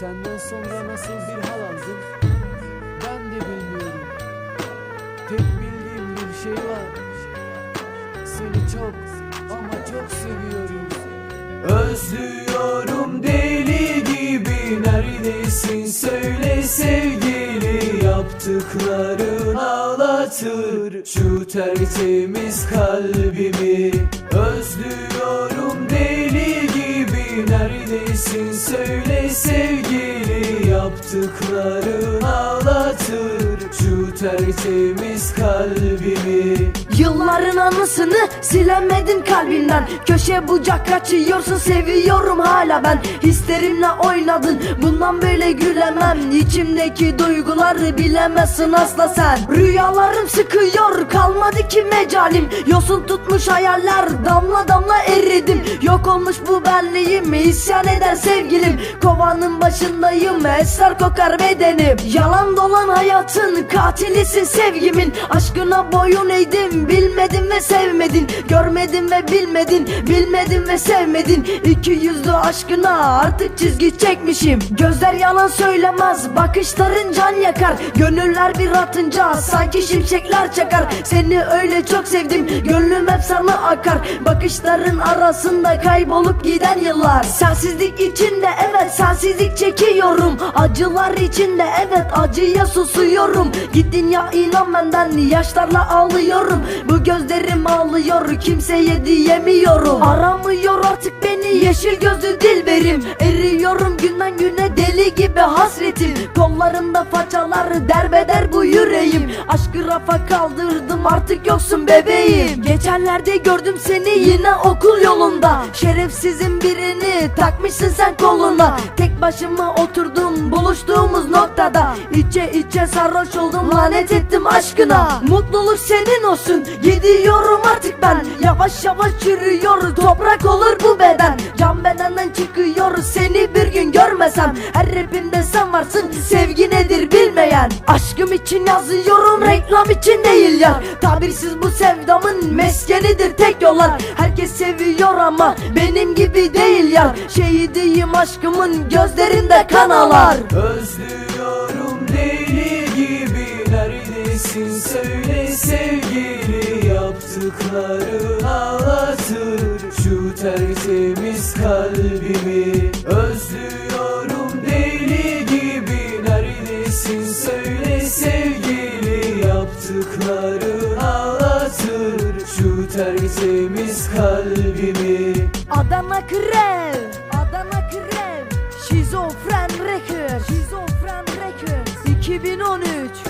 Senden sonra nasıl bir hal aldım? Ben de bilmiyorum. Tek bildiğim bir şey var. Seni çok ama çok seviyorum. Özlüyorum deli gibi. Neredesin söyle sevgili. Yaptıkların ağlatır. Şu tertemiz kalbimi. Özlüyorum deli gibi. Neredesin söyle sevgili Yaptıkların ağlatır şu tertemiz kalbimi Yılların anısını silemedin kalbinden. Köşe bucak kaçıyorsun seviyorum hala ben. Hislerimle oynadın bundan böyle gülemem. İçimdeki duyguları bilemezsin asla sen. Rüyalarım sıkıyor kalmadı ki mecalim. Yosun tutmuş hayaller damla damla eridim. Yok olmuş bu benliğim isyan eder sevgilim. Kovanın başındayım esrar kokar bedenim. Yalan dolan hayatın katilisin sevgimin. Aşkına boyun eğdim bilmedin ve sevmedin Görmedin ve bilmedin bilmedin ve sevmedin. İki yüzlü aşkına artık çizgi çekmişim. Gözler yalan söylemez bakışların can yakar. Gönüller bir atınca sanki şimşekler çakar. Seni öyle çok sevdim gönlüm hep sana akar. Bakışların arasında kaybolup giden yıllar. Sensizlik içinde evet sensizlik çekiyorum. Acılar içinde evet acıya susuyorum. Gittin ya inan benden yaşlarla ağlıyorum Bu gözlerim ağlıyor kimseye diyemiyorum. Aramıyor artık beni yeşil gözlü dilberim Eriyorum günden güne deli gibi hasretim. Kollarımda façalar derbeder bu yüreğim. Aşkı rafa kaldırdım artık yoksun bebeğim Geçenlerde gördüm seni yine okul yolunda. Şerefsizin birini takmışsın sen koluna. Tek başıma oturdum buluştuğumuz noktada. İçe içe sarhoş oldum lanet ettim aşkına. Mutluluk senin olsun gidiyorum artık ben. Yavaş yavaş çürüyor toprak olur bu beden. Can bedenden çıkıyor seni bir gün görmesem. Her rapimde sen varsın sevgi nedir bilmeyen. Aşkım için yazıyorum reklam için değil ya. Tabirsiz bu sevdamın meskenidir tek yollar Herkes seviyor ama benim gibi değil ya. Şehidiyim aşkımın gözlerinde kan ağlar Özlüyorum deli gibi. Neredesin söyle sevgili. Yaptıkların ağlatır şu tertemiz kalbimi şu tertemiz kalbimi. Adana Krev Adana Krev Şizofren Records Şizofren Records 2013